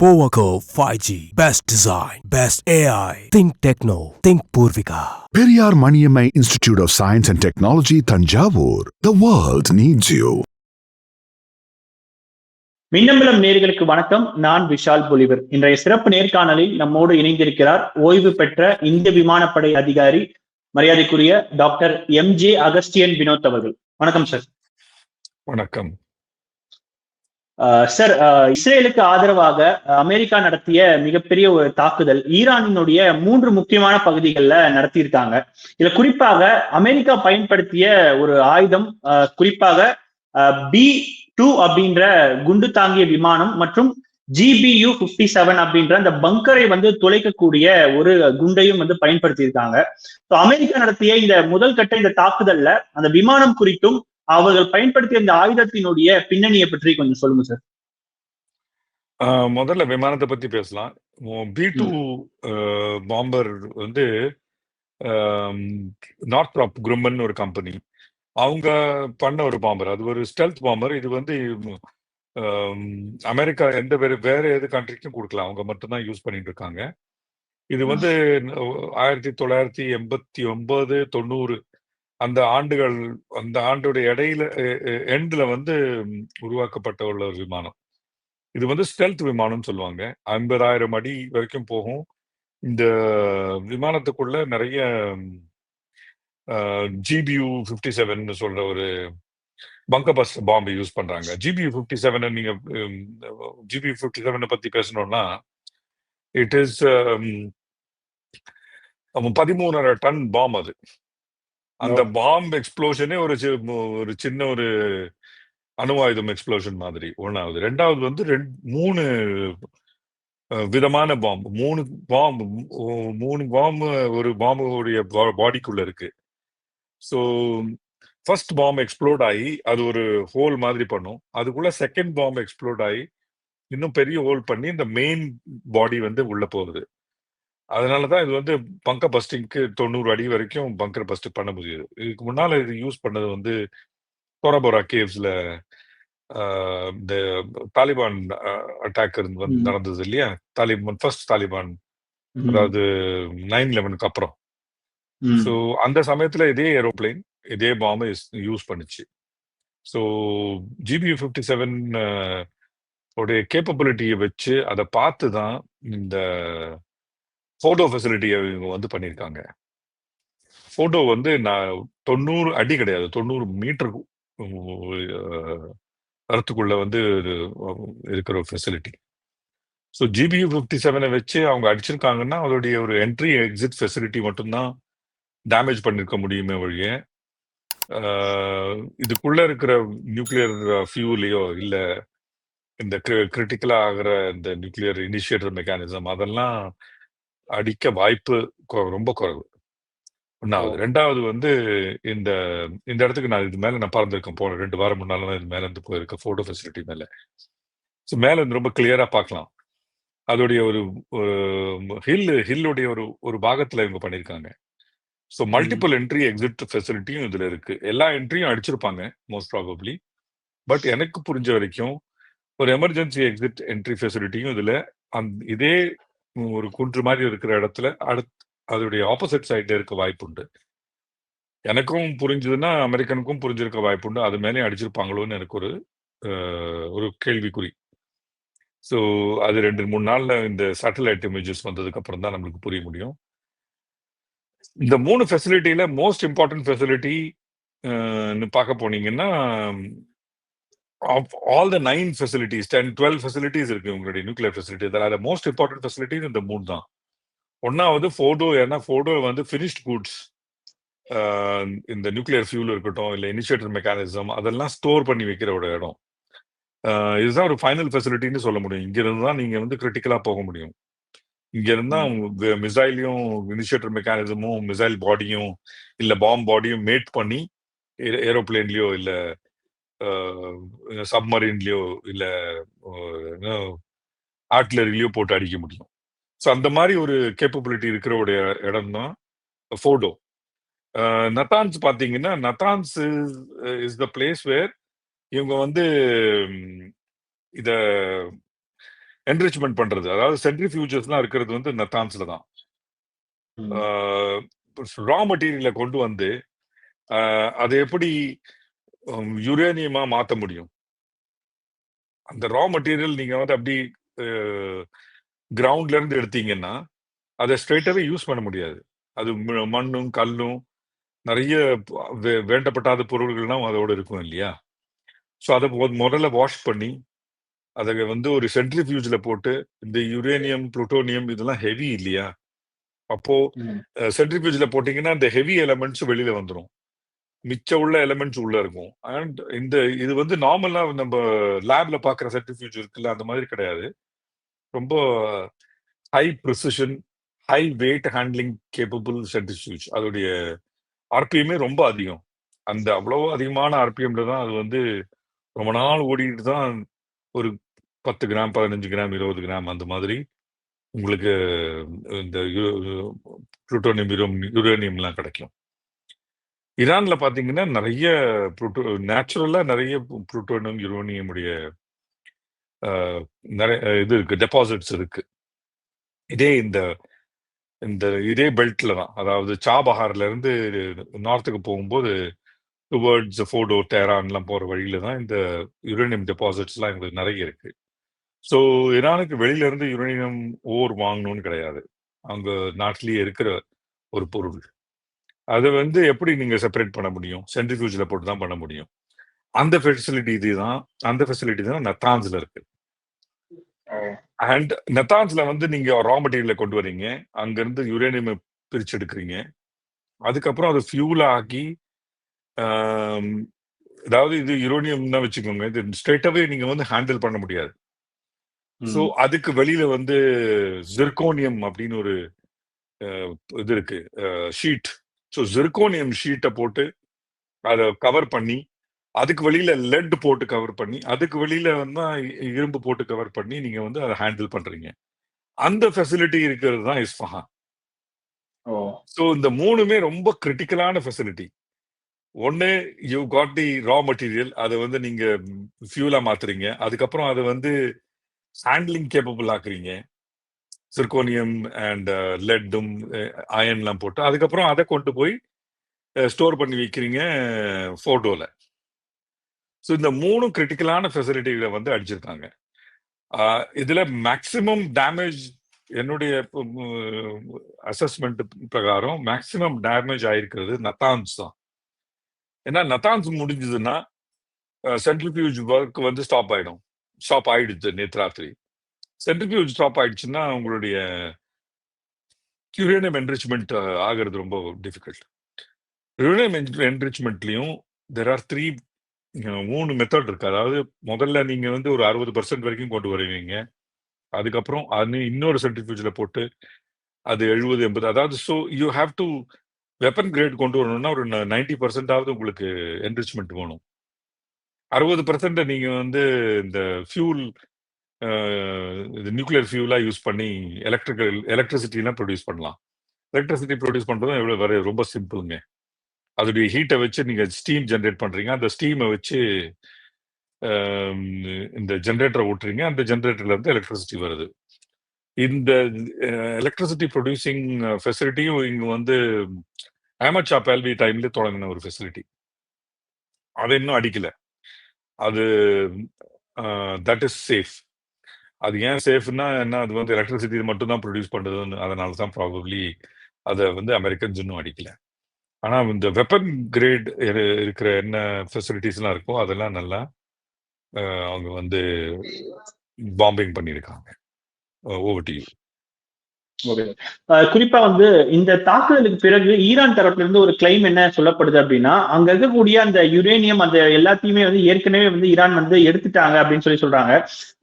Powaco 5G. Best design. Best AI. Think techno. Think Purvika. Periyar Maniammai Institute of Science and Technology, Tanjavur. The world needs you. Minnambalam நேர்களுக்கு வணக்கம் நான் விஷால் பொலிவர் இன்றைய சிறப்பு நேர்காணலில் நம்மோடு இணைந்திருக்கிறார் ஓய்வு பெற்ற இந்திய விமானப்படை அதிகாரி மரியாதைக்குரிய doctor M J Augustine Vinod அவர்கள் வணக்கம் சார் வணக்கம் சார் இஸ்ரேலுக்கு ஆதரவாக அமெரிக்கா நடத்திய மிகப்பெரிய ஒரு தாக்குதல் ஈரானினுடைய மூன்று முக்கியமான பகுதிகளில் நடத்தியிருக்காங்க. இதுல குறிப்பாக அமெரிக்கா பயன்படுத்திய ஒரு ஆயுதம் குறிப்பாக பி டூ அப்படின்ற குண்டு தாங்கிய விமானம் மற்றும் ஜிபியு பிப்டி செவன் அப்படின்ற அந்த பங்கரை வந்து துளைக்கக்கூடிய ஒரு குண்டையும் வந்து பயன்படுத்தியிருக்காங்க. ஸோ அமெரிக்கா நடத்திய இந்த முதல் கட்ட இந்த தாக்குதல்ல அந்த விமானம் குறித்தும் அவர்கள் பயன்படுத்திய இந்த ஆயுதத்தினுடைய பின்னணியை பற்றி கொஞ்சம் சொல்லுங்க சார் முதல்ல விமானத்தை பத்தி பேசலாம். பி டூ பாம்பர் வந்து நார்த் குருமன் ஒரு கம்பெனி. அவங்க பண்ண ஒரு பாம்பர். அது ஒரு ஸ்டெல்த் பாம்பர். இது வந்து அமெரிக்கா எந்த வேற வேற எது கண்ட்ரிக்கும் கொடுக்கலாம். அவங்க மட்டும்தான் யூஸ் பண்ணிட்டு இருக்காங்க. இது வந்து ஆயிரத்தி தொள்ளாயிரத்தி எண்பத்தி ஒன்பது தொண்ணூறு அந்த ஆண்டுகள் அந்த ஆண்டுடைய இடையில எண்ட்ல வந்து உருவாக்கப்பட்ட உள்ள ஒரு விமானம். இது வந்து ஸ்டெல்த் விமானம்னு சொல்லுவாங்க. ஐம்பதாயிரம் அடி வரைக்கும் போகும். இந்த விமானத்துக்குள்ள நிறைய ஜிபியூ ஃபிஃப்டி செவன் சொல்ற ஒரு பங்கபஸ் பாம்பு யூஸ் பண்றாங்க. ஜிபியூ ஃபிஃப்டி செவன் நீங்க ஜிபி ஃபிஃப்டி செவனை பத்தி பேசணும்னா இட் இஸ் பதிமூணரை டன் பாம் அது. அந்த பாம்பு எக்ஸ்ப்ளோஷனே ஒரு ஒரு சின்ன ஒரு அணு ஆயுதம் எக்ஸ்ப்ளோஷன் மாதிரி. ஒன்னாவது ரெண்டாவது வந்து ரெண்டு மூணு விதமான பாம்பு. மூணு பாம்பு மூணு பாம்பு ஒரு பாம்புடைய பாடிக்குள்ள இருக்கு. ஸோ ஃபர்ஸ்ட் பாம்பு எக்ஸ்ப்ளோட் ஆகி அது ஒரு ஹோல் மாதிரி பண்ணும். அதுக்குள்ள செகண்ட் பாம்பு எக்ஸ்ப்ளோட் ஆகி இன்னும் பெரிய ஹோல் பண்ணி இந்த மெயின் பாடி வந்து உள்ள போகுது. அதனால தான் இது வந்து பங்கர் பஸ்டிங்க்கு தொண்ணூறு அடி வரைக்கும் பங்கர் பஸ்ட் பண்ண முடியுது. இதுக்கு முன்னால இது யூஸ் பண்ணது வந்து தொரபொரா கேவ்ஸ்ல இந்த தாலிபான் அட்டாக் வந்து. நடந்தது இல்லையா? தாலிபான் ஃபர்ஸ்ட் தாலிபான் அதாவது நைன் லெவனுக்கு அப்புறம். ஸோ அந்த சமயத்துல இதே ஏரோப்ளேன் இதே பாம்பை யூஸ் பண்ணுச்சு. ஸோ ஜிபி ஃபிஃப்டி செவன் உடைய கேப்பபிலிட்டியை வச்சு அதை பார்த்து தான் இந்த ஃபோட்டோ ஃபெசிலிட்டியை இவங்க வந்து பண்ணியிருக்காங்க. ஃபோட்டோ வந்து நான் தொண்ணூறு அடி கிடையாது. தொண்ணூறு மீட்டர் வரத்துக்குள்ள வந்து இருக்கிற ஃபெசிலிட்டி ஸோ ஜிபியு ஃபிஃப்டி செவனை வச்சு அவங்க அடிச்சிருக்காங்கன்னா அதோடைய ஒரு என்ட்ரி எக்ஸிட் ஃபெசிலிட்டி மட்டும்தான் டேமேஜ் பண்ணிருக்க முடியுமே வழிய இதுக்குள்ள இருக்கிற நியூக்ளியர் ஃபியூலையோ இல்லை இந்த கிரிட்டிக்கலா ஆகிற இந்த நியூக்ளியர் இனிஷியேட்டர் மெக்கானிசம் அதெல்லாம் அடிக்க வாய்ப்பு ரொம்ப குறைவு. ஒன்னாவது ரெண்டாவது வந்து இந்த இந்த இடத்துக்கு நான் இது மேல நான் பறந்துருக்கேன். போன ரெண்டு வாரம் முன்னால தான் இது மேல இருந்து போயிருக்கேன் போட்டோ ஃபெசிலிட்டி மேல. ஸோ மேல இருந்து ரொம்ப கிளியரா பார்க்கலாம். அதோடைய ஒரு ஹில் ஹில்லுடைய ஒரு ஒரு பாகத்துல இவங்க பண்ணியிருக்காங்க. ஸோ மல்டிபிள் என்ட்ரி எக்ஸிட் ஃபெசிலிட்டியும் இதுல இருக்கு. எல்லா என்ட்ரியும் அடிச்சிருப்பாங்க மோஸ்ட் ப்ராபப்ளி பட் எனக்கு புரிஞ்ச வரைக்கும் ஒரு எமர்ஜென்சி எக்ஸிட் என்ட்ரி ஃபெசிலிட்டியும் இதுல அந் இதே ஒரு குன்று மாதிரி இருக்கிற இடத்துல அடுத் அதோடைய ஆப்போசிட் சைடில் இருக்க வாய்ப்பு உண்டு எனக்கும் புரிஞ்சதுன்னா அமெரிக்கனுக்கும் புரிஞ்சிருக்க வாய்ப்பு உண்டு அது மேலே அடிச்சிருப்பாங்களோன்னு எனக்கு ஒரு ஒரு கேள்விக்குறி. ஸோ அது ரெண்டு மூணு நாளில் இந்த சேட்டலைட் இமேஜஸ் வந்ததுக்கு அப்புறம் தான் நம்மளுக்கு புரிய முடியும். இந்த மூணு ஃபெசிலிட்டியில் மோஸ்ட் இம்பார்ட்டன்ட் ஃபெசிலிட்டி பார்க்க போனீங்கன்னா all the nine facilities ten twelve facilities இருக்கு உங்களுடைய நியூக்ளியர் ஃபெசிலிட்டி அதில் மோஸ்ட் இம்பார்ட்டன்ட் ஃபெசிலிட்டிஸ் இந்த மூணு தான். ஒன்னாவது ஃபோடோ ஏன்னா ஃபோடோ வந்து ஃபினிஷ்ட் குட்ஸ் இந்த நியூக்ளியர் ஃபியூல் இருக்கட்டும் இல்லை இனிஷியேட்டர் மெக்கானிசம் அதெல்லாம் ஸ்டோர் பண்ணி வைக்கிற ஒரு இடம். இதுதான் ஒரு ஃபைனல் ஃபெசிலிட்டின்னு சொல்ல முடியும். இங்க இருந்து தான் நீங்க வந்து கிரிட்டிக்கலா போக முடியும். இங்க இருந்தா மிசைலையும் இனிஷியேட்டர் மெக்கானிசமும் மிசைல் பாடியும் இல்ல பாம் பாடியும் மேட் பண்ணி ஏரோப்ளேன்லயோ இல்ல சப்மரீன்லயோ இல்ல ஆர்ட்லரிலயோ போட்டு அடிக்க முடியும். ஸோ அந்த மாதிரி ஒரு கேப்பபிலிட்டி இருக்கிற ஒரு இடம் தான் ஃபோடோ நத்தான்ஸ் பாத்தீங்கன்னா நத்தான்ஸ் இஸ் த பிளேஸ் வேர் இவங்க வந்து இத என்ரிச்மெண்ட் பண்றது. அதாவது சென்ட்ரிஃபியூஜஸ்லாம் இருக்கிறது வந்து நத்தான்ஸ்ல தான். ரா மெட்டீரியலை கொண்டு வந்து அதை எப்படி யுரேனியமா மாத்த முடியும். அந்த ரா மெட்டீரியல் நீங்க வந்து அப்படி கிரவுண்ட்ல இருந்து எடுத்தீங்கன்னா அதை ஸ்ட்ரெயிட்டாவே யூஸ் பண்ண முடியாது. அது மண்ணும் கல்லும் நிறைய வேண்டப்பட்டாத பொருள்கள்லாம் அதோட இருக்கும் இல்லையா? ஸோ அதை முதல்ல வாஷ் பண்ணி அதை வந்து ஒரு சென்ட்ரிஃபியூஜ்ல போட்டு இந்த யுரேனியம் புளுட்டோனியம் இதெல்லாம் ஹெவி இல்லையா? அப்போ சென்ட்ரிஃபியூஜ்ல போட்டீங்கன்னா இந்த ஹெவி எலமெண்ட்ஸ் வெளியில வந்துடும் மிச்ச உள்ள எலமெண்ட்ஸ் உள்ள இருக்கும். அண்ட் இந்த இது வந்து நார்மலா நம்ம லேப்ல பாக்குற சென்ட்ரிஃபியூஜ் இருக்குல்ல அந்த மாதிரி கிடையாது. ரொம்ப high precision high weight handling capable centrifuge அதோடைய ஆர்பிஎம்மே ரொம்ப அதிகம். அந்த அவ்வளோ அதிகமான ஆர்பிஎம்ல தான் அது வந்து ரொம்ப நாள் ஓடிட்டு தான் ஒரு பத்து கிராம் பதினஞ்சு கிராம் இருபது கிராம் அந்த மாதிரி உங்களுக்கு இந்த புளூட்டோனியம் யூரோனியம்லாம் கிடைக்கும். ஈரான்ல பாத்தீங்கன்னா நிறைய புரோட்டோ நேச்சுரலா நிறைய புரோட்டோனியம் யுரேனியம் உடைய நிறைய இது இருக்கு டெபாசிட்ஸ் இருக்கு. இதே இந்த இந்த இதே பெல்ட்ல தான். அதாவது சாபஹார்ல இருந்து நார்த்துக்கு போகும்போது டுவர்ட்ஸ் ஃபோடோ டேரான்லாம் போற வழியில தான் இந்த யுரேனியம் டெபாசிட்ஸ்லாம் எங்களுக்கு நிறைய இருக்கு. ஸோ ஈரானுக்கு வெளியில இருந்து யுரேனியம் ஓர் வாங்கணும்னு கிடையாது. அவங்க நாட்டிலேயே இருக்கிற ஒரு பொருள். அதை வந்து எப்படி நீங்க செப்பரேட் பண்ண முடியும்? சென்ட்ரிஃபியூஜ்ல போட்டு தான் பண்ண முடியும். அந்த ஃபெசிலிட்டி இதுதான் அந்த ஃபெசிலிட்டி தான் நத்தான்ஸ்ல இருக்கு. அண்ட் நெத்தான்ஸ்ல வந்து நீங்க ரா மெட்டீரியலை கொண்டு வர்றீங்க. அங்க இருந்து யுரேனியம் பிரிச்சு எடுக்கிறீங்க. அதுக்கப்புறம் அதை ஃபியூல் ஆக்கி அதாவது இது யுரேனியம் தான் வச்சுக்கோங்க. இது ஸ்ட்ரெயிட்டாவே நீங்க வந்து ஹேண்டில் பண்ண முடியாது. ஸோ அதுக்கு வெளியில வந்து ஜிர்கோனியம் அப்படின்னு ஒரு இது இருக்கு ஷீட் ஸோ ஜிர்கோனியம் ஷீட்டை போட்டு அதை கவர் பண்ணி அதுக்கு வெளியில லெட் போட்டு கவர் பண்ணி அதுக்கு வெளியில வந்து இரும்பு போட்டு கவர் பண்ணி நீங்க வந்து அதை ஹேண்டில் பண்றீங்க. அந்த ஃபெசிலிட்டி இருக்கிறது தான் இஸ்ஃபஹான் ஓ. ஸோ இந்த மூணுமே ரொம்ப கிரிட்டிக்கலான ஃபெசிலிட்டி ஒன்னு you got the raw material அதை வந்து நீங்க ஃபியூலா மாத்துறீங்க. அதுக்கப்புறம் அதை வந்து ஹேண்ட்லிங் கேப்பபிள் ஆக்குறீங்க சிர்கோனியம் அண்ட் லெட்டும் அயன்லாம் போட்டு அதுக்கப்புறம் அதை கொண்டு போய் ஸ்டோர் பண்ணி வைக்கிறீங்க ஃபோட்டோவில் ஸோ இந்த மூணு கிரிட்டிக்கலான ஃபெசிலிட்டிகளை வந்து அடிச்சிருக்காங்க. இதில் மேக்சிமம் டேமேஜ் என்னுடைய அசஸ்மெண்ட் பிரகாரம் மேக்சிமம் டேமேஜ் ஆயிருக்கிறது நத்தான்ஸ் தான். ஏன்னா நத்தான்ஸ் முடிஞ்சதுன்னா சென்ட்ரிபியூஜ் ஒர்க் வந்து ஸ்டாப் ஆகிடும் ஸ்டாப் ஆயிடுச்சு நேத்ராத்திரி சென்ட்ரிஃபியூஜ் ஸ்டாப் ஆயிடுச்சுன்னா உங்களுடைய யுரேனியம் என்ரிச்மெண்ட் ஆகிறது ரொம்ப டிஃபிகல்ட் யுரேனியம் என்ரிச்மெண்ட்லையும் தெர் ஆர் த்ரீ மூணு மெத்தட் இருக்கு. அதாவது முதல்ல நீங்க வந்து ஒரு அறுபது பர்சன்ட் வரைக்கும் கொண்டு வருவீங்க. அதுக்கப்புறம் அது இன்னொரு சென்ட்ரிஃபியூஜில் போட்டு அது எழுபது எண்பது அதாவது so you have to weapon grade கொண்டு வரணும்னா ஒரு நைன்டி பர்சன்டாவது உங்களுக்கு என்ரிச்மெண்ட் வேணும். அறுபது பர்சன்ட் நீங்க வந்து இந்த ஃபியூல் இது நியூக்ளியர் ஃபியூலா யூஸ் பண்ணி எலக்ட்ரிக்கல் எலக்ட்ரிசிட்டிலாம் ப்ரொடியூஸ் பண்ணலாம். எலக்ட்ரிசிட்டி ப்ரொடியூஸ் பண்ணுறதும் எவ்வளோ வேறு ரொம்ப சிம்பிளுங்க அதோடைய ஹீட்டை வச்சு நீங்கள் ஸ்டீம் ஜென்ரேட் பண்ணுறீங்க அந்த ஸ்டீமை வச்சு இந்த ஜென்ரேட்டரை ஓட்டுறீங்க அந்த ஜென்ரேட்டர்ல இருந்து எலக்ட்ரிசிட்டி வருது. இந்த எலக்ட்ரிசிட்டி ப்ரொடியூசிங் ஃபெசிலிட்டியும் இங்கே வந்து ஆமச்சா பேல்வி டைம்ல தொடங்கின ஒரு ஃபெசிலிட்டி அதை இன்னும் அடிக்கல. அது தட் இஸ் சேஃப் அது ஏன் சேஃப்னா என்ன? அது வந்து எலக்ட்ரிசிட்டி மட்டும் தான் ப்ரொடியூஸ் பண்ணுறதுன்னு அதனால தான் ப்ராபப்ளி அதை வந்து அமெரிக்கன்ஸ் இன்னும் அடிக்கல. ஆனால் இந்த வெப்பன் கிரேட் இருக்கிற என்ன ஃபெசிலிட்டிஸ்லாம் இருக்கோ அதெல்லாம் நல்லா அவங்க வந்து பாம்பிங் பண்ணியிருக்காங்க. ஓவர் டு குறிப்பா வந்து இந்த தாக்குதலுக்கு பிறகு ஈரான் தரப்புல இருந்து ஒரு கிளைம் என்ன சொல்லப்படுது அப்படின்னா அங்க இருக்கக்கூடிய அந்த யுரேனியம் அந்த எல்லாத்தையுமே வந்து ஏற்கனவே வந்து ஈரான் வந்து எடுத்துட்டாங்க அப்படின்னு சொல்லி சொல்றாங்க.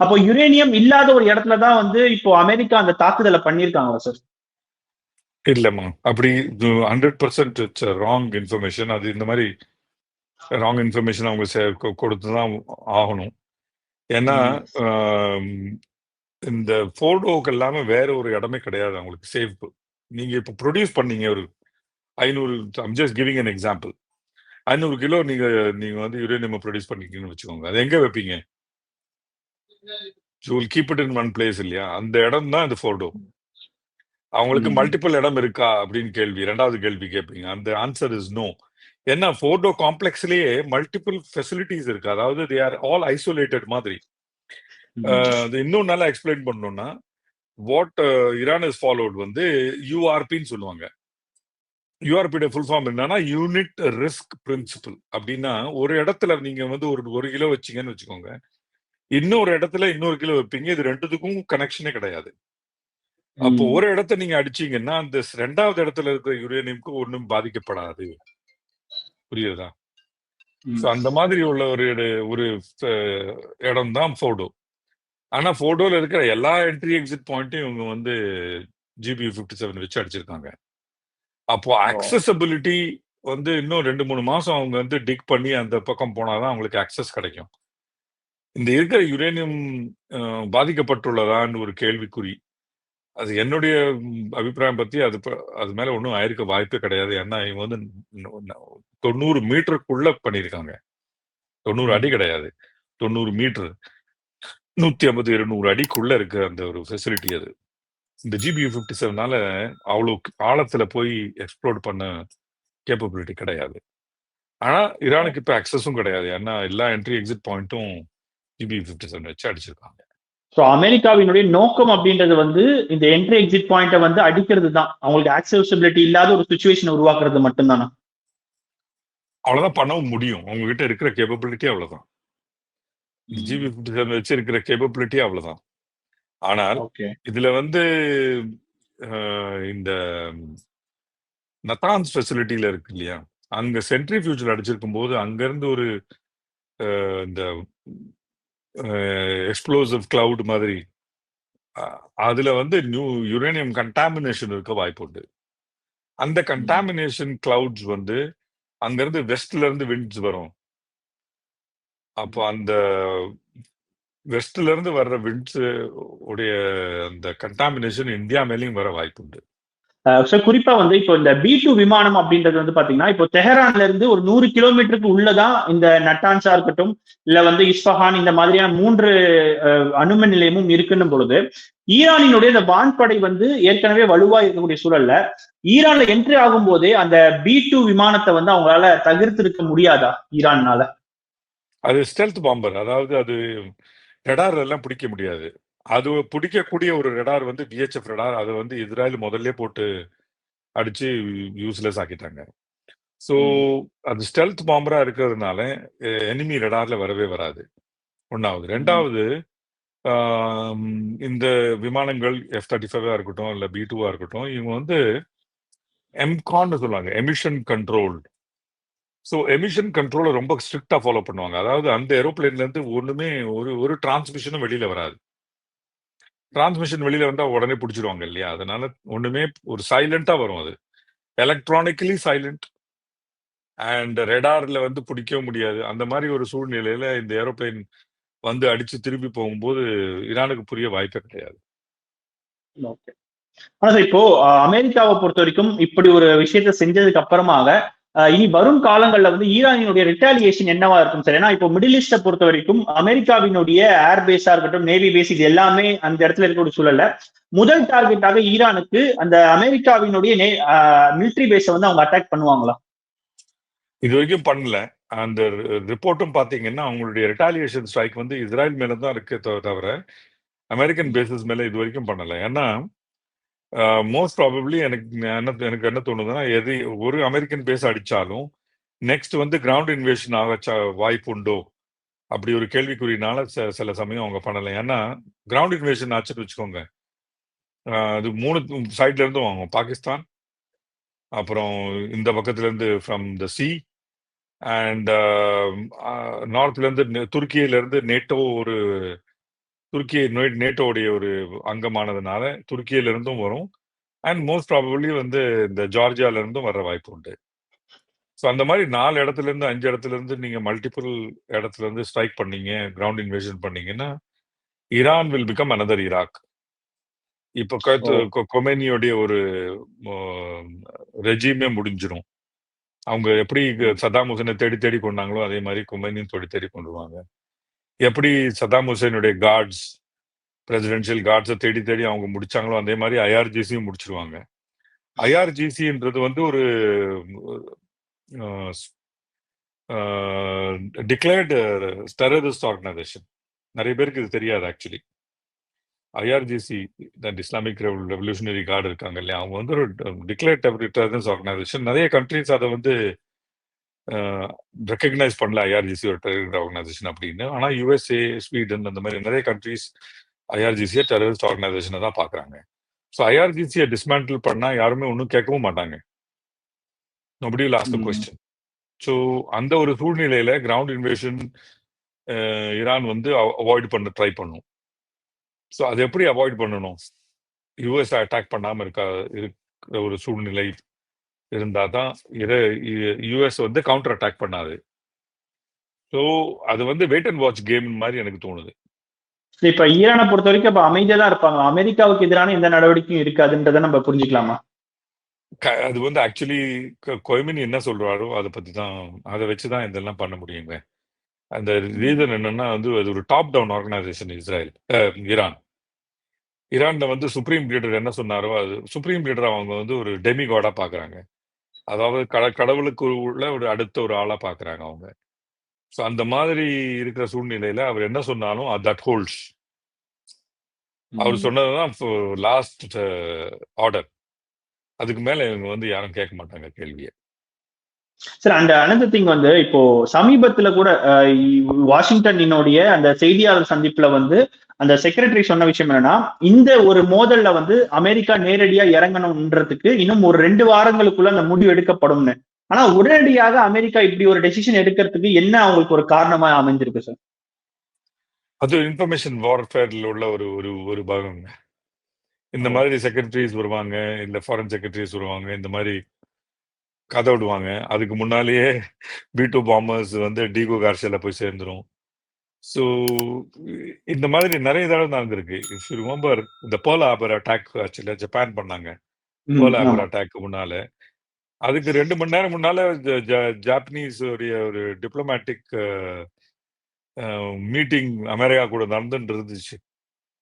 அப்போ யுரேனியம் இல்லாத ஒரு இடத்துல தான் வந்து இப்போ அமெரிக்கா அந்த தாக்குதலை பண்ணியிருக்காங்களா சார் இல்லைம்மா. அப்படி hundred percent it's wrong information அது இந்த மாதிரி ராங் இன்ஃபர்மேஷன் அவங்க கொடுத்து தான் ஆகணும். ஏன்னா இந்த போட்டோக்கு எல்லாமே வேற ஒரு இடமே கிடையாது அவங்களுக்கு. சேஃப் நீங்க இப்போ ப்ரொடியூஸ் பண்ணீங்க ஒரு ஐநூறு I'm just giving an example ஐநூறு கிலோ நீங்க நீங்க வந்து யுரேனியம் ப்ரொடியூஸ் பண்ணிருக்கீங்கன்னு வச்சுக்கோங்க. அது எங்க வைப்பீங்க? Will keep it in one place இல்லையா? அந்த இடம் தான் இந்த ஃபோர்டோ அவங்களுக்கு. மல்டிபிள் இடம் இருக்கா அப்படின்னு கேள்வி ரெண்டாவது கேள்வி கேட்பீங்க. அந்த ஆன்சர் இஸ் நோ ஏன்னா ஃபோர்டோ காம்ப்ளெக்ஸ்லயே மல்டிபிள் ஃபெசிலிட்டிஸ் இருக்கு. அதாவது தே ஆர் ஆல் ஐசோலேட்டட் மாதிரி. அது இன்னும் நல்லா எக்ஸ்பிளைன் பண்ணணும்னா வாட் இரான் இஸ் ஃபாலோட் வந்து யூஆர்பின்னு சொல்லுவாங்க. யூஆர்பியோட ஃபுல் ஃபார்ம் என்னன்னா யூனிட் ரிஸ்க் பிரின்சிபல் அப்படின்னா ஒரு இடத்துல நீங்க வந்து ஒரு ஒரு கிலோ வச்சீங்கன்னு வச்சுக்கோங்க. இன்னொரு இடத்துல இன்னொரு கிலோ வைப்பீங்க. இது ரெண்டுத்துக்கும் கனெக்ஷனே கிடையாது. அப்போ. ஒரு இடத்த நீங்க அடிச்சீங்கன்னா அந்த ரெண்டாவது இடத்துல இருக்கிற யுரேனியம்க்கு ஒன்றும் பாதிக்கப்படாது. புரியுதா? அந்த மாதிரி உள்ள ஒரு ஒரு இடம் தான் ஃபோடோ ஆனா ஃபோடோல இருக்கிற எல்லா என்ட்ரி எக்ஸிட் பாயிண்ட்டையும் இவங்க வந்து ஜிபி ஃபிஃப்டி செவன் வச்சு அடிச்சிருக்காங்க. அப்போ அக்சசபிலிட்டி வந்து இன்னும் ரெண்டு மூணு மாசம் அவங்க வந்து டிக் பண்ணி அந்த பக்கம் போனாதான் அவங்களுக்கு அக்சஸ் கிடைக்கும். இந்த இருக்கிற யுரேனியம் பாதிக்கப்பட்டுள்ளதான்னு ஒரு கேள்விக்குறி. அது என்னுடைய அபிப்பிராயம் பத்தி அது அது மேல ஒன்றும் ஆயிருக்க வாய்ப்பே கிடையாது. ஏன்னா இவங்க வந்து தொண்ணூறு மீட்டருக்குள்ள பண்ணியிருக்காங்க. தொண்ணூறு அடி கிடையாது. தொண்ணூறு மீட்டர். நூத்தி ஐம்பது இருநூறு அடிக்குள்ள இருக்கு அந்த ஒரு ஃபெசிலிட்டி அது. இந்த ஜிபி ஃபிஃப்டி செவனால அவ்வளோ ஆழத்துல போய் எக்ஸ்ப்ளோர் பண்ண கேப்பபிலிட்டி கிடையாது. ஆனா ஈரானுக்கு இப்ப அக்சஸும் கிடையாது. ஏன்னா எல்லா என்ட்ரி எக்ஸிட் பாயிண்ட்டும் ஜிபி ஃபிஃப்டி செவன் வச்சு அடிச்சிருக்காங்க. ஸோ அமெரிக்காவினுடைய நோக்கம் அப்படின்றது வந்து இந்த என்ட்ரி எக்ஸிட் பாயிண்ட்டை வந்து அடிக்கிறது தான். அவங்களுக்கு ஆக்சசிபிலிட்டி இல்லாத ஒரு சுச்சுவேஷன் உருவாக்குறது மட்டும்தானா? அவ்வளவுதான் பண்ணவும் முடியும். அவங்க கிட்ட இருக்கிற கேப்பபிலிட்டி அவ்வளவுதான். ஜிபி ஃபிஃப்டி செவன் வச்சு இருக்கிற கேப்பபிலிட்டி அவ்வளவுதான். ஆனால் இதுல வந்து இந்த நத்தான்ஸ் ஃபெசிலிட்டியில இருக்கு இல்லையா? அங்க சென்ட்ரி ஃபியூச்சர் அடிச்சிருக்கும் போது அங்கிருந்து ஒரு இந்த எக்ஸ்ப்ளோசிவ் கிளவுட் மாதிரி அதுல வந்து நியூ யுரேனியம் கண்டாமினேஷன் இருக்க வாய்ப்பு உண்டு. அந்த கண்டாமினேஷன் கிளவுட்ஸ் வந்து அங்கிருந்து வெஸ்ட்ல இருந்து விண்ட்ஸ் வரும். அப்போ அந்த வெஸ்ட்ல இருந்து வர்ற விண்ட்ஸ் உடைய அந்த கண்டாமினேஷன் இந்தியா மேலேயும் வர வாய்ப்பு உண்டு ஸோ குறிப்பா வந்து இப்போ இந்த பி டூ விமானம் அப்படின்றது வந்து பாத்தீங்கன்னா இப்போ தெஹரான்ல இருந்து ஒரு நூறு கிலோமீட்டருக்கு உள்ளதான் இந்த நட்டான்ஸா இருக்கட்டும் இல்ல வந்து இஸ்பஹான் இந்த மாதிரியான மூன்று அஹ், அணுமின் நிலையமும் இருக்குன்னும் பொழுது ஈரானினுடைய இந்த வான்படை வந்து ஏற்கனவே வலுவா இருக்கக்கூடிய சூழல்ல ஈரான்ல என்ட்ரி ஆகும் போதே அந்த பி டூ விமானத்தை வந்து அவங்களால தவிர்த்திருக்க முடியாதா ஈரான்னால? அது ஸ்டெல்த் பாம்பர் அதாவது அது ரெடார் எல்லாம் பிடிக்க முடியாது. அது பிடிக்கக்கூடிய ஒரு ரெடார் வந்து விஹெச்எஃப் ரெடார் அதை வந்து இஸ்ராயல் முதல்ல போட்டு அடிச்சு யூஸ்லெஸ் ஆக்கிட்டாங்க. ஸோ அது ஸ்டெல்த் பாம்பரா இருக்கிறதுனால எனிமி ரெடார்ல வரவே வராது. ஒன்னாவது ரெண்டாவது இந்த விமானங்கள் எஃப் தேர்ட்டி ஃபைவா இருக்கட்டும் இல்ல பி டூவா இருக்கட்டும் இவங்க வந்து எம்கான்னு சொல்லுவாங்க. எமிஷன் கண்ட்ரோல் ஸோ எமிஷன் கண்ட்ரோலை ரொம்ப ஸ்ட்ரிக்டாக ஃபாலோ பண்ணுவாங்க. அதாவது அந்த ஏரோப்ளேன்ல இருந்து ஒண்ணுமே ஒரு ஒரு டிரான்ஸ்மிஷனும் வெளியில் வராது. டிரான்ஸ்மிஷன் வெளியில வந்தா உடனே பிடிச்சிருவாங்க இல்லையா? அதனால ஒண்ணுமே ஒரு சைலண்ட்டாக வரும் அது. எலக்ட்ரானிக்கலி சைலண்ட் அண்ட் ரெடாரில் வந்து பிடிக்கவும் முடியாது. அந்த மாதிரி ஒரு சூழ்நிலையில இந்த ஏரோப்ளேன் வந்து அடிச்சு திருப்பி போகும்போது ஈரானுக்கு புரிய வாய்ப்பே கிடையாது. ஓகே ஆனா இப்போ அமெரிக்காவை பொறுத்த வரைக்கும் இப்படி ஒரு விஷயத்த செஞ்சதுக்கு அப்புறமாக இனி வரும் காலங்களில் வந்து ஈரானினுடைய ரிட்டாலியேஷன் என்னவா இருக்கும் சார்? ஏன்னா இப்போ மிடில் ஈஸ்டை பொறுத்த வரைக்கும் அமெரிக்காவினுடைய ஏர் பேஸா இருக்கட்டும் நேவி பேஸ் இது எல்லாமே அந்த இடத்துல இருக்கக்கூடிய சூழல்ல. முதல் டார்கெட்டாக ஈரானுக்கு அந்த அமெரிக்காவினுடைய மிலிட்ரி பேஸை வந்து அவங்க அட்டாக் பண்ணுவாங்களா? இது வரைக்கும் பண்ணல. அந்த ரிப்போர்ட்டும் பார்த்தீங்கன்னா அவங்களுடைய ரிட்டாலியேஷன் ஸ்ட்ரைக் வந்து இஸ்ரேல் மேல தான் இருக்கே தவிர அமெரிக்கன் பேசிஸ் மேல இது வரைக்கும் பண்ணல. ஏன்னா மோஸ்ட் ப்ராபப்ளி எனக்கு என்ன எனக்கு என்ன தோணுதுன்னா எது ஒரு அமெரிக்கன் பேஸ் அடித்தாலும் நெக்ஸ்ட் வந்து கிரவுண்ட் இன்வேஷன் ஆக வாய்ப்பு உண்டோ? அப்படி ஒரு கேள்விக்குறினால ச- சில சமயம் அவங்க பண்ணலை. ஏன்னா கிரவுண்ட் இன்வேஷன் ஆச்சுன்னு வச்சுக்கோங்க. அது மூணு சைட்ல இருந்து வாங்கும் பாகிஸ்தான் அப்புறம் இந்த பக்கத்துல இருந்து ஃப்ரம் த சி அண்ட் நார்த்ல இருந்து துருக்கியில இருந்து நேட்டோ ஒரு துருக்கி நேட்டோடைய ஒரு அங்கமானதுனால துருக்கியில இருந்தும் வரும். அண்ட் மோஸ்ட் ப்ராபபிளி வந்து இந்த ஜார்ஜியால இருந்தும் வர வாய்ப்பு உண்டு. ஸோ அந்த மாதிரி நாலு இடத்துல இருந்து அஞ்சு இடத்துல இருந்து நீங்க மல்டிபிள் இடத்துல இருந்து ஸ்ட்ரைக் பண்ணீங்க கிரவுண்ட் இன்வேஷன் பண்ணீங்கன்னா Iran will become another Iraq இப்போ கொமேனியோடைய ஒரு ரெஜிமே முடிஞ்சிரும். அவங்க எப்படி சதாம் ஹுசேனை தேடி தேடி கொண்டாங்களோ அதே மாதிரி கொமேனியும் தேடி தேடி கொண்டுருவாங்க எப்படி சதாம் ஹுசைனுடைய கார்ட்ஸ் பிரசிடென்ஷியல் கார்ட்ஸை தேடி தேடி அவங்க முடிச்சாங்களோ அதே மாதிரி ஐஆர்ஜிசியும் முடிச்சிருவாங்க. ஐஆர்ஜிசின்றது வந்து ஒரு டிக்ளேர்டு டெரரிஸ்ட் ஆர்கனைசேஷன் நிறைய பேருக்கு இது தெரியாது actually IRGC that Islamic revolutionary guard இருக்காங்க இல்லையா? அவங்க வந்து ஒரு டிக்ளேர் டெரரிஸ்ட் ஆர்கனைசேஷன் நிறைய கண்ட்ரிஸ் அதை வந்து ரெக்கக்னைஸ் பண்ணல ஐஆர்ஜிசி ஒரு டெரரிஸ்ட் ஆர்கனைசேஷன் அப்படின்னு. ஆனால் யூஎஸ்ஏ ஸ்வீடன் அந்த மாதிரி நிறைய கண்ட்ரிஸ் ஐஆர்ஜிசியை டெரரிஸ்ட் ஆர்கனைசேஷனை தான் பார்க்குறாங்க ஸோ ஐஆர்ஜிசியை டிஸ்மேண்டில் பண்ணால் யாருமே ஒன்றும் கேட்கவும் மாட்டாங்க. நொபடி லாஸ்ட் கொஸ்டின் ஸோ அந்த ஒரு சூழ்நிலையில கிரவுண்ட் இன்வேஷன் ஈரான் வந்து அவாய்ட் பண்ண ட்ரை பண்ணும். ஸோ அது எப்படி அவாய்ட் பண்ணணும்? யூஎஸ் அட்டாக் பண்ணாமல் இருக்கா இருக்கிற ஒரு சூழ்நிலை இருந்தால் தான் யூஎஸ் வந்து கவுண்டர் அட்டாக் பண்ணாது. ஸோ அது வந்து வெயிட் அண்ட் வாட்ச் கேம் மாதிரி எனக்கு தோணுது. இப்ப ஈரானை பொறுத்த வரைக்கும் அப்ப அமைதியா தான் இருப்பாங்க. அமெரிக்காவுக்கு எதிரான எந்த நடவடிக்கையும் இருக்காதுன்றதை நம்ம புரிஞ்சுக்கலாமா? அது வந்து ஆக்சுவலி கொய்மினி என்ன சொல்றாரோ அதை பத்தி தான் அதை வச்சு தான் இதெல்லாம் பண்ண முடியுங்க. அந்த ரீசன் என்னன்னா வந்து அது ஒரு top down organisation Israel Iran. ஈரான்ல வந்து சுப்ரீம் லீடர் என்ன சொன்னாரோ அது சுப்ரீம் லீடர் அவங்க வந்து ஒரு டெமி காடா பாக்குறாங்க அதாவது கட கடவுளுக்கு உள்ள ஒரு அடுத்த ஒரு ஆளா பாக்குறாங்க அவங்க. ஸோ அந்த மாதிரி இருக்கிற சூழ்நிலையில அவர் என்ன சொன்னாலும் தட் ஹோல்ட்ஸ் அவர் சொன்னதுதான் லாஸ்ட் ஆர்டர் அதுக்கு மேல இவங்க வந்து யாரும் கேட்க மாட்டாங்க கேள்வியை. சார் அந்த அனந்த திங் வந்து இப்போ சமீபத்துல கூட வாஷிங்டனினுடைய அந்த செய்தியாளர் சந்திப்புல வந்து அந்த செக்ரட்டரி சொன்ன விஷயம் என்னன்னா இந்த ஒரு மோதல்ல வந்து அமெரிக்கா நேரடியா இறங்கணும்ன்றதுக்கு இன்னும் ஒரு ரெண்டு வாரங்களுக்குள்ள அந்த முடிவு எடுக்கப்படும்னு. ஆனா உடனடியாக அமெரிக்கா இப்படி ஒரு டெசிஷன் எடுக்கிறதுக்கு என்ன அவங்களுக்கு ஒரு காரணமா அமைஞ்சிருக்கு சார் அது இன்ஃபர்மேஷன் வார்ஃபேர்ல உள்ள ஒரு ஒரு ஒரு பாகங்க இந்த மாதிரி செக்ரட்டரிஸ் வருவாங்க இல்ல ஃபாரின் செக்ரட்டரிஸ் வருவாங்க இந்த மாதிரி கதை விடுவாங்க. அதுக்கு முன்னாலேயே பி டூ பாம்பர்ஸ் வந்து டிகோ கார்ஷியில் போய் சேர்ந்துரும். ஸோ இந்த மாதிரி நிறைய தடவை நடந்திருக்கு. இஃப் யூ ரிமெம்பர் இந்த பேர்ல் ஆபர் அட்டாக் ஆச்சுல ஜப்பான் பண்ணாங்க. பேர்ல் ஆபர் அட்டாக் முன்னால. அதுக்கு ரெண்டு மணி நேரம் முன்னால ஜாப்பனீஸ் உடைய ஒரு டிப்ளமேட்டிக் மீட்டிங் அமெரிக்கா கூட நடந்துட்டு இருந்துச்சு.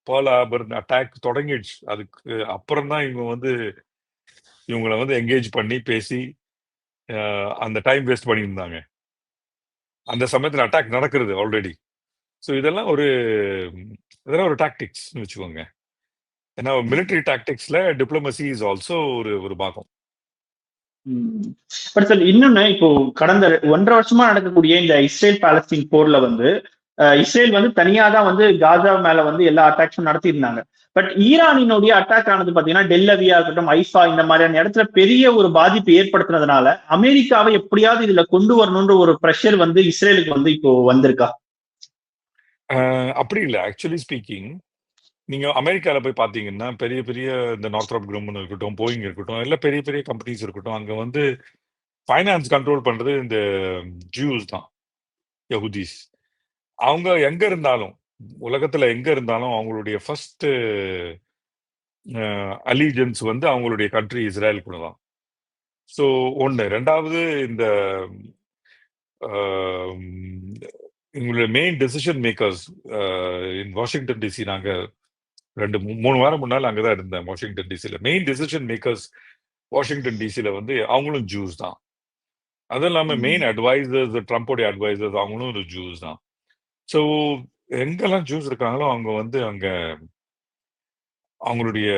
பேர்ல் ஆபர் அட்டாக் தொடங்கிடுச்சு. அதுக்கு அப்புறம் தான் இவங்க வந்து இவங்களை வந்து என்கேஜ் பண்ணி பேசி அந்த டைம் வேஸ்ட் பண்ணியிருந்தாங்க. அந்த சமயத்தில் அட்டாக் நடக்கிறது ஆல்ரெடி ஸோ இதெல்லாம் ஒரு இதெல்லாம் ஒரு டாக்டிக்ஸ் வச்சுக்கோங்க. ஏன்னா மிலிட்டரி டாக்டிக்ஸ்ல டிப்ளமசி இஸ் ஆல்சோ ஒரு ஒரு பாகம். பட் சார் இன்னொன்னு இப்போ கடந்த ஒன்றரை வருஷமா நடக்கக்கூடிய இந்த இஸ்ரேல் பாலஸ்தீன் போர்ல வந்து இஸ்ரேல் வந்து தனியா தான் வந்து காசா மேல வந்து எல்லா அட்டாக்ஸும் நடத்தியிருந்தாங்க. பட் ஈரானினுடைய அட்டாக் ஆனது பாத்தீங்கன்னா டெல்லவியா இருக்கட்டும் ஐஃபா இந்த மாதிரியான இடத்துல பெரிய ஒரு பாதிப்பு ஏற்படுத்தினதுனால அமெரிக்காவை எப்படியாவது இதுல கொண்டு வரணும்ன்ற ஒரு ப்ரெஷர் வந்து இஸ்ரேலுக்கு வந்து இப்போ வந்திருக்கா? அப்படி இல்லை. ஆக்சுவலி ஸ்பீக்கிங் நீங்க அமெரிக்கால போய் பாத்தீங்கன்னா பெரிய பெரிய இந்த நார்த்ராப் குரூம்னு இருக்கட்டும் போயிங் இருக்கட்டும் எல்லாம் பெரிய பெரிய கம்பெனிஸ் இருக்கட்டும் அங்க வந்து ஃபைனான்ஸ் கண்ட்ரோல் பண்றது இந்த ஜூஸ் தான். யகுதீஸ் அவங்க எங்க இருந்தாலும் உலகத்துல எங்க இருந்தாலும் அவங்களுடைய ஃபர்ஸ்ட் அலிஜென்ஸ் வந்து அவங்களுடைய கண்ட்ரி இஸ்ரேல் கூட தான். ஸோ ஒன்று ரெண்டாவது இந்த எங்களுடைய main decision makers in Washington DC நாங்கள் ரெண்டு மூணு வாரம் முன்னால் அங்கே தான் இருந்தேன் வாஷிங்டன் டிசியில் மெயின் டெசிஷன் மேக்கர்ஸ் வாஷிங்டன் டிசியில் வந்து அவங்களும் ஜூஸ் தான். அதுவும் இல்லாமல் மெயின் அட்வைசர்ஸ் ட்ரம்ப்போடைய அட்வைசர்ஸ் அவங்களும் ஒரு ஜூஸ் தான். ஸோ எங்கெல்லாம் ஜூஸ் இருக்காங்களோ அவங்க வந்து அங்க அவங்களுடைய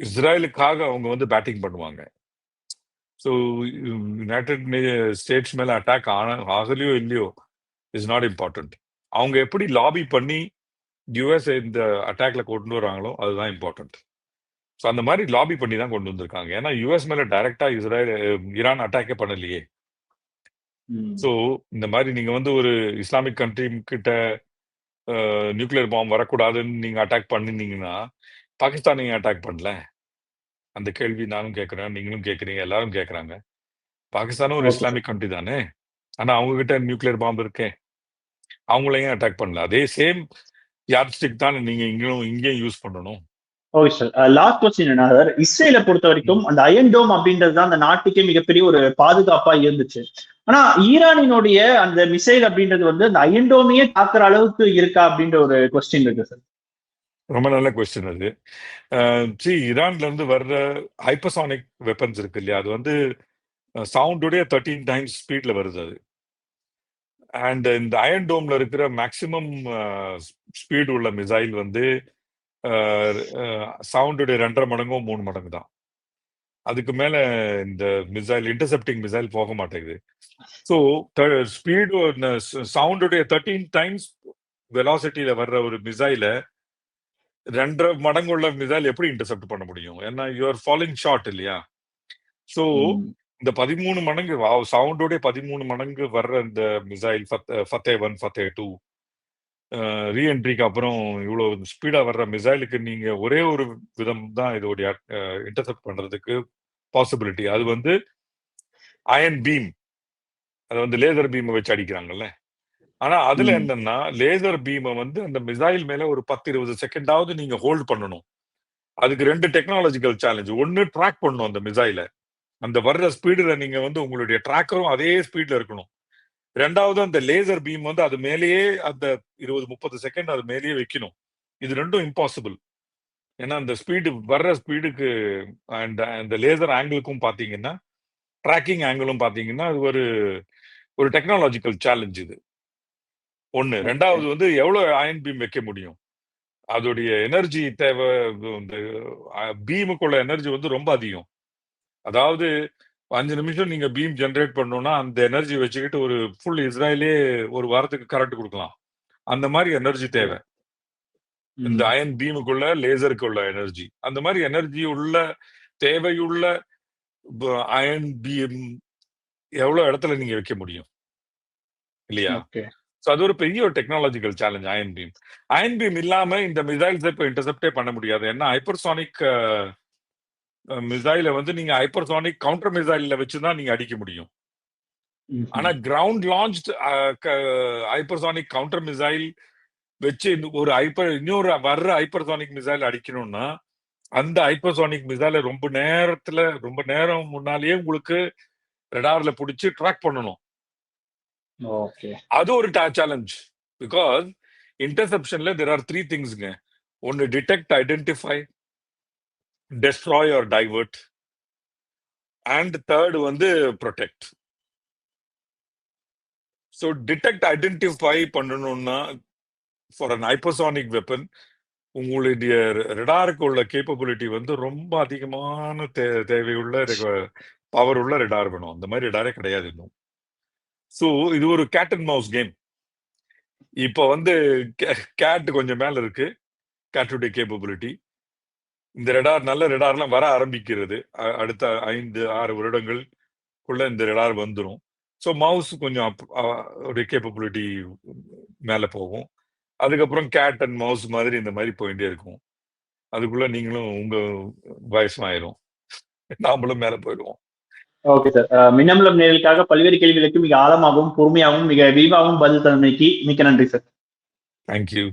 இஸ்ரேலுக்காக அவங்க வந்து பேட்டிங் பண்ணுவாங்க. ஸோ யுனைடெட் ஸ்டேட்ஸ் மேல அட்டாக் ஆன ஆகலையோ இல்லையோ இஸ் நாட் இம்பார்ட்டன்ட் அவங்க எப்படி லாபி பண்ணி யூஎஸ் இந்த அட்டாக்ல கொண்டு வராங்களோ அதுதான் இம்பார்ட்டன்ட் ஸோ அந்த மாதிரி லாபி பண்ணி தான் கொண்டு வந்திருக்காங்க. ஏன்னா யூஎஸ் மேல டைரக்டா இஸ்ரேல் ஈரான் அட்டாக்கே பண்ணலையே. ஸோ இந்த மாதிரி நீங்க வந்து ஒரு இஸ்லாமிக் கண்ட்ரி கிட்ட நியூக்ளியர் பாம்பு வரக்கூடாதுன்னு நீங்க அட்டாக் பண்ணிருந்தீங்கன்னா பாகிஸ்தான் நீங்க அட்டாக் பண்ணல? அந்த கேள்வி நானும் கேட்கறேன் நீங்களும் கேட்குறீங்க எல்லாரும் கேட்குறாங்க. பாகிஸ்தானும் ஒரு இஸ்லாமிக் கண்ட்ரி தானே? ஆனா அவங்க கிட்ட நியூக்ளியர் பாம்பு இருக்கே. அவங்களையும் அட்டாக் பண்ணல. அதே சேம் யார் ஸ்டிக் தான் நீங்க இங்கேயும் இங்கேயும் யூஸ் பண்ணணும். ஓகே சார் லாஸ்ட் கொஸ்டின் என்ன சார் இஸ்ரேலை பொறுத்த வரைக்கும் அந்த அயன்டோம் அப்படின்றது தான் அந்த நாட்டுக்கே மிகப்பெரிய ஒரு பாதுகாப்பா இருந்துச்சு. ஆனா ஈரானினுடைய அந்த மிசைல் அப்படின்றது வந்து அந்த அயன்டோமையே தாக்குற அளவுக்கு இருக்கா அப்படின்ற ஒரு கொஸ்டின் இருக்கு சார் ரொம்ப நல்ல கொஸ்டின் அது. சி ஈரான்ல இருந்து வர்ற ஹைப்பர்சானிக் வெப்பன்ஸ் இருக்கு இல்லையா? அது வந்து சவுண்டுடைய தேர்ட்டீன் டைம்ஸ் ஸ்பீட்ல வருது அது. அண்ட் இந்த அயன் டோம்ல இருக்கிற மேக்சிமம் ஸ்பீடு uh, உள்ள மிசைல் வந்து uh, uh, சவுண்டுடைய ரெண்டரை மடங்கோ மூணு மடங்கு தான். அதுக்கு மேல இந்த மிசைல் இன்டர்செப்டிங் மிசைல் போக மாட்டேங்குது. ஸோ ஸ்பீடு சவுண்டுடைய தேர்ட்டீன் டைம்ஸ் வெலாசிட்டியில வர்ற ஒரு மிசைல ரெண்டரை மடங்கு உள்ள மிசைல் எப்படி இன்டர்செப்ட் பண்ண முடியும்? ஏன்னா யூஆர் ஃபாலோயிங் ஷார்ட் இல்லையா? ஸோ இந்த பதிமூணு மடங்கு சவுண்டோட பதிமூணு மடங்கு வர்ற இந்த missile Fattah one Fattah two ரீஎன்ட்ரிக்கு அப்புறம் இவ்வளவு ஸ்பீடா வர்ற மிசைலுக்கு நீங்க ஒரே ஒரு விதம் தான் இதோடைய இன்டர்செப்ட் பண்றதுக்கு பாசிபிலிட்டி. அது வந்து அயன் பீம். அது வந்து லேசர் பீமை வச்சு அடிக்கிறாங்கல்ல. ஆனா அதுல. என்னன்னா லேசர் பீமை வந்து அந்த மிசைல் மேல ஒரு பத்து இருபது செகண்டாவது நீங்க ஹோல்ட் பண்ணணும். அதுக்கு ரெண்டு டெக்னாலஜிக்கல் சேலஞ்ச். ஒன்னு ட்ராக் பண்ணணும் அந்த மிசைலை. அந்த வர்ற ஸ்பீடுல நீங்க வந்து உங்களுடைய ட்ராக்கரும் அதே ஸ்பீட்ல இருக்கணும். ரெண்டாவது அந்த லேசர் பீம் வந்து அது மேலேயே அந்த இருபது முப்பது செகண்ட் அது மேலேயே வைக்கணும். இது ரெண்டும் இம்பாசிபிள் ஏன்னா அந்த ஸ்பீடு வர்ற ஸ்பீடுக்கு அண்ட் அந்த லேசர் ஆங்கிளுக்கும் பாத்தீங்கன்னா ட்ராக்கிங் ஆங்கிளும் பாத்தீங்கன்னா அது ஒரு ஒரு டெக்னாலஜிக்கல் சேலஞ்ச் இது. ஒண்ணு. ரெண்டாவது வந்து எவ்வளவு அயன் பீம் வைக்க முடியும்? அதோடைய எனர்ஜி தேவை இந்த பீமுக்குள்ள எனர்ஜி வந்து ரொம்ப அதிகம். அதாவது அஞ்சு நிமிஷம் நீங்க பீம் ஜெனரேட் பண்ணணும்னா அந்த எனர்ஜி வச்சுக்கிட்டு ஒரு ஃபுல் இஸ்ரேலே ஒரு வாரத்துக்கு கரண்ட் கொடுக்கலாம். அந்த மாதிரி எனர்ஜி தேவை. இந்த அயன் பீமுக்குள்ள லேசருக்கு உள்ள எனர்ஜி. அந்த மாதிரி எனர்ஜி உள்ள தேவையுள்ள அயன் பீம் எவ்வளவு இடத்துல நீங்க வைக்க முடியும்? இல்லையா? ஸோ அது ஒரு பெரிய ஒரு technological challenge iron beam. Iron beam இல்லாம இந்த மிசைல்ஸ் இப்போ இன்டர்செப்டே பண்ண முடியாது. ஏன்னா ஹைப்பர்சானிக் மிசைல வந்து நீங்க ஹைப்பர்சானிக் கவுண்டர் மிசைல்ல வச்சு தான் நீங்க அடிக்க முடியும். ஆனா ground launch hypersonic counter missile வச்சு ஒரு ஹைப்பர் இன்னொரு வர்ற ஹைப்பர்சானிக் மிசைல் அடிக்கணும்னா அந்த ஹைப்பர்சானிக் மிசைலை ரொம்ப நேரத்துல ரொம்ப நேரம் முன்னாலேயே உங்களுக்கு ரெடார்ல பிடிச்சி ட்ராக் பண்ணணும். அது ஒரு சேலஞ்ச் பிகாஸ் இன்டர்செப்ஷன்ல தெர் ஆர் த்ரீ திங்ஸ்ங்க ஒன்னு detect identify destroy or divert and third வந்து ப்ரொடெக்ட் ஸோ டிடெக்ட் ஐடென்டிஃபை பண்ணணும்னா ஃபார் அன் ஹைப்பர்சானிக் வெப்பன் உங்களுடைய ரெடாருக்கு உள்ள கேப்பபிலிட்டி வந்து ரொம்ப அதிகமான தே தேவையுள்ள பவர் உள்ள ரெடார் வேணும். அந்த மாதிரி ரெடாரே கிடையாது இன்னும். ஸோ இது ஒரு கேட் அண்ட் மவுஸ் கேம் இப்போ வந்து கேட் கொஞ்சம் மேலே இருக்கு. கேட்டுடைய கேப்பபிலிட்டி இந்த ரெடார் நல்ல ரெடார்லாம் வர ஆரம்பிக்கிறது. அடுத்த ஐந்து ஆறு வருடங்களுக்குள்ள இந்த ரெடார் வந்துடும் ஸோ மவுஸ் கொஞ்சம் ஒரு கேப்பபிலிட்டி மேல போகும். அதுக்கப்புறம் கேட் அண்ட் மவுஸ் மாதிரி இந்த மாதிரி போயிட்டே இருக்கும். அதுக்குள்ள நீங்களும் உங்க வயசும் ஆயிரும் நாமளும் மேல போயிடுவோம். ஓகே சார் மின்னம்பலம் நேர்களுக்காக பல்வேறு கேள்விகளுக்கு மிக ஆழமாகவும் பொறுமையாகவும் மிக விரிவாகவும் பதில் தந்தமைக்கு மிக்க நன்றி sir thank you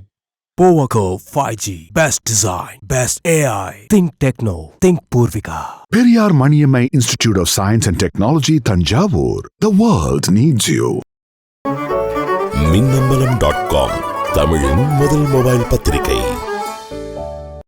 Powaco 5G. Best design. Best AI. Think Techno. Think Purvika. Periyar Maniammai Institute of Science and Technology, Tanjavur. The world needs you. மின்னம்பலம் டாட் காம் தமிழின் முதல் மொபைல் பத்திரிகை